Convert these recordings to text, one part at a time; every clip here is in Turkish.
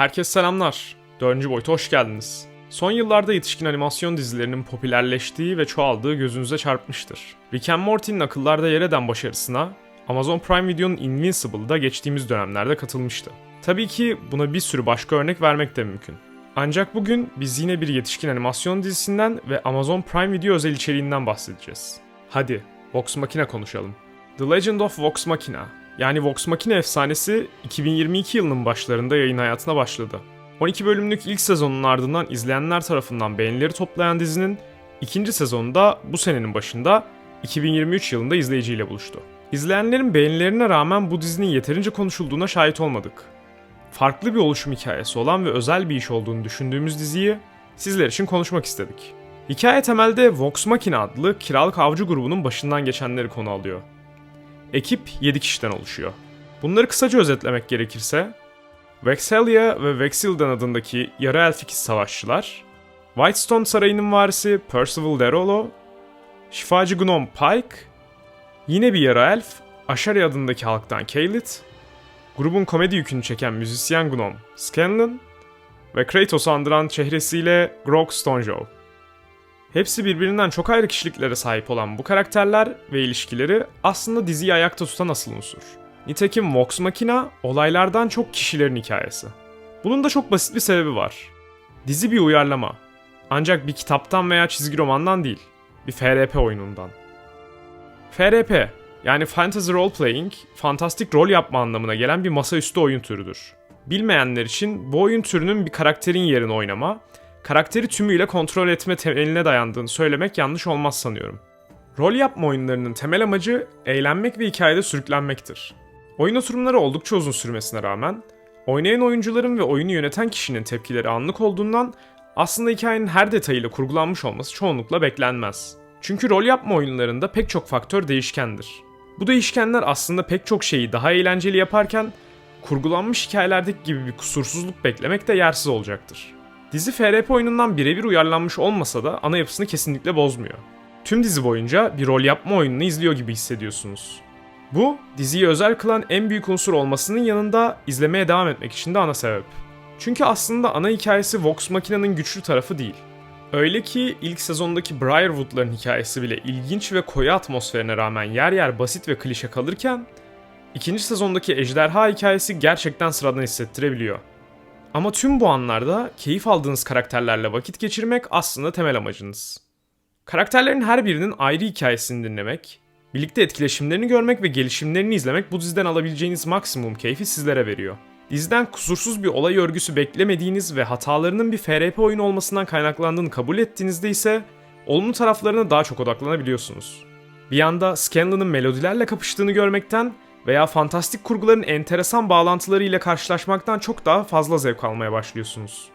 Herkese selamlar. Dördüncü boyuta hoş geldiniz. Son yıllarda yetişkin animasyon dizilerinin popülerleştiği ve çoğaldığı gözünüze çarpmıştır. Rick and Morty'nin akıllarda yer eden başarısına Amazon Prime Video'nun Invincible'da geçtiğimiz dönemlerde katılmıştı. Tabii ki buna bir sürü başka örnek vermek de mümkün. Ancak bugün biz yine bir yetişkin animasyon dizisinden ve Amazon Prime Video özel içeriğinden bahsedeceğiz. Hadi, Vox Machina konuşalım. The Legend of Vox Machina, yani Vox Machina efsanesi 2022 yılının başlarında yayın hayatına başladı. 12 bölümlük ilk sezonun ardından izleyenler tarafından beğenileri toplayan dizinin ikinci sezonunda bu senenin başında 2023 yılında izleyiciyle buluştu. İzleyenlerin beğenilerine rağmen bu dizinin yeterince konuşulduğuna şahit olmadık. Farklı bir oluşum hikayesi olan ve özel bir iş olduğunu düşündüğümüz diziyi sizler için konuşmak istedik. Hikaye temelde Vox Machina adlı kiralık avcı grubunun başından geçenleri konu alıyor. Ekip 7 kişiden oluşuyor. Bunları kısaca özetlemek gerekirse, Vexelia ve Vexildan adındaki yarı elf ikiz savaşçılar, Whitestone Sarayı'nın varisi Percival Derolo, şifacı Gnome Pike, yine bir yarı elf, Ashari adındaki halktan Kaylit, grubun komedi yükünü çeken müzisyen Gnome Scanlan ve Kratos'u andıran çehresiyle Grog Stonejow. Hepsi birbirinden çok ayrı kişiliklere sahip olan bu karakterler ve ilişkileri aslında diziyi ayakta tutan asıl unsur. Nitekim Vox Machina olaylardan çok kişilerin hikayesi. Bunun da çok basit bir sebebi var. Dizi bir uyarlama. Ancak bir kitaptan veya çizgi romandan değil, bir FRP oyunundan. FRP yani Fantasy Role Playing, fantastik rol yapma anlamına gelen bir masaüstü oyun türüdür. Bilmeyenler için bu oyun türünün bir karakterin yerini oynama, karakteri tümüyle kontrol etme temeline dayandığını söylemek yanlış olmaz sanıyorum. Rol yapma oyunlarının temel amacı eğlenmek ve hikayede sürüklenmektir. Oyun oturumları oldukça uzun sürmesine rağmen, oynayan oyuncuların ve oyunu yöneten kişinin tepkileri anlık olduğundan aslında hikayenin her detayıyla kurgulanmış olması çoğunlukla beklenmez. Çünkü rol yapma oyunlarında pek çok faktör değişkendir. Bu değişkenler aslında pek çok şeyi daha eğlenceli yaparken kurgulanmış hikayelerdeki gibi bir kusursuzluk beklemek de yersiz olacaktır. Dizi FRP oyunundan birebir uyarlanmış olmasa da ana yapısını kesinlikle bozmuyor. Tüm dizi boyunca bir rol yapma oyununu izliyor gibi hissediyorsunuz. Bu, diziyi özel kılan en büyük unsur olmasının yanında izlemeye devam etmek için de ana sebep. Çünkü aslında ana hikayesi Vox Machina'nın güçlü tarafı değil. Öyle ki ilk sezondaki Briarwood'ların hikayesi bile ilginç ve koyu atmosferine rağmen yer yer basit ve klişe kalırken, ikinci sezondaki ejderha hikayesi gerçekten sıradan hissettirebiliyor. Ama tüm bu anlarda keyif aldığınız karakterlerle vakit geçirmek aslında temel amacınız. Karakterlerin her birinin ayrı hikayesini dinlemek, birlikte etkileşimlerini görmek ve gelişimlerini izlemek bu diziden alabileceğiniz maksimum keyfi sizlere veriyor. Diziden kusursuz bir olay örgüsü beklemediğiniz ve hatalarının bir FRP oyunu olmasından kaynaklandığını kabul ettiğinizde ise olumlu taraflarına daha çok odaklanabiliyorsunuz. Bir yanda Scanlan'ın melodilerle kapıştığını görmekten veya fantastik kurguların enteresan bağlantılarıyla karşılaşmaktan çok daha fazla zevk almaya başlıyorsunuz.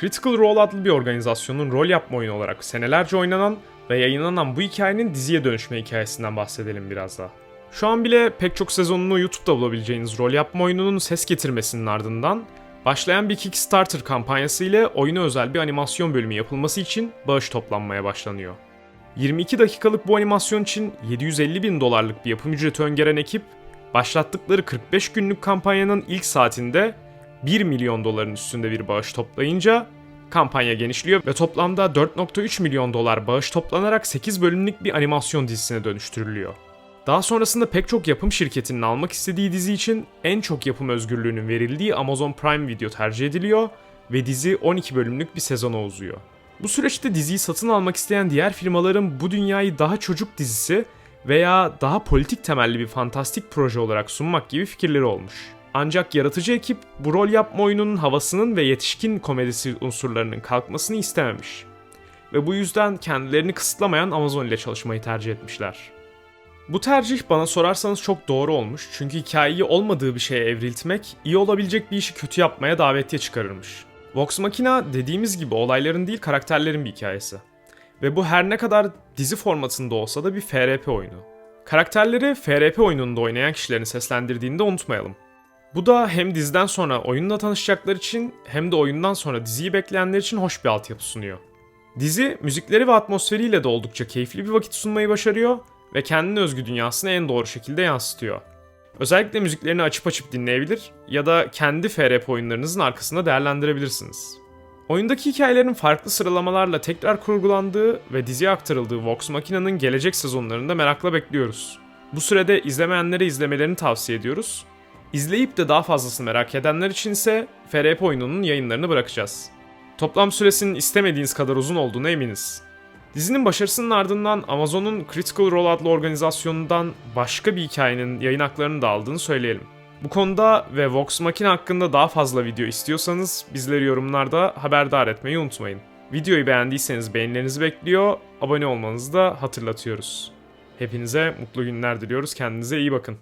Critical Role adlı bir organizasyonun rol yapma oyunu olarak senelerce oynanan ve yayınlanan bu hikayenin diziye dönüşme hikayesinden bahsedelim biraz daha. Şu an bile pek çok sezonunu YouTube'da bulabileceğiniz rol yapma oyununun ses getirmesinin ardından başlayan bir Kickstarter kampanyası ile oyuna özel bir animasyon bölümü yapılması için bağış toplanmaya başlanıyor. 22 dakikalık bu animasyon için 750 bin dolarlık bir yapım ücreti öngören ekip, başlattıkları 45 günlük kampanyanın ilk saatinde 1 milyon doların üstünde bir bağış toplayınca kampanya genişliyor ve toplamda 4.3 milyon dolar bağış toplanarak 8 bölümlük bir animasyon dizisine dönüştürülüyor. Daha sonrasında pek çok yapım şirketinin almak istediği dizi için en çok yapım özgürlüğünün verildiği Amazon Prime Video tercih ediliyor ve dizi 12 bölümlük bir sezona uzuyor. Bu süreçte diziyi satın almak isteyen diğer firmaların bu dünyayı daha çocuk dizisi veya daha politik temelli bir fantastik proje olarak sunmak gibi fikirleri olmuş. Ancak yaratıcı ekip bu rol yapma oyununun havasının ve yetişkin komedisi unsurlarının kalkmasını istememiş. Ve bu yüzden kendilerini kısıtlamayan Amazon ile çalışmayı tercih etmişler. Bu tercih bana sorarsanız çok doğru olmuş çünkü hikayeyi olmadığı bir şeye evriltmek iyi olabilecek bir işi kötü yapmaya davetiye çıkarırmış. Vox Machina dediğimiz gibi olayların değil karakterlerin bir hikayesi. Ve bu her ne kadar dizi formatında olsa da bir FRP oyunu. Karakterleri FRP oyununda oynayan kişilerin seslendirdiğini de unutmayalım. Bu da hem diziden sonra oyunla tanışacaklar için hem de oyundan sonra diziyi bekleyenler için hoş bir altyapı sunuyor. Dizi müzikleri ve atmosferiyle de oldukça keyifli bir vakit sunmayı başarıyor ve kendine özgü dünyasını en doğru şekilde yansıtıyor. Özellikle müziklerini açıp açıp dinleyebilir ya da kendi FRP oyunlarınızın arkasında değerlendirebilirsiniz. Oyundaki hikayelerin farklı sıralamalarla tekrar kurgulandığı ve diziye aktarıldığı Vox Machina'nın gelecek sezonlarında merakla bekliyoruz. Bu sürede izlemeyenlere izlemelerini tavsiye ediyoruz. İzleyip de daha fazlasını merak edenler için ise FRP oyununun yayınlarını bırakacağız. Toplam süresinin istemediğiniz kadar uzun olduğuna eminiz. Dizinin başarısının ardından Amazon'un Critical Role adlı organizasyonundan başka bir hikayenin yayın haklarını da aldığını söyleyelim. Bu konuda ve Vox Machina hakkında daha fazla video istiyorsanız bizleri yorumlarda haberdar etmeyi unutmayın. Videoyu beğendiyseniz beğenilerinizi bekliyor, abone olmanızı da hatırlatıyoruz. Hepinize mutlu günler diliyoruz. Kendinize iyi bakın.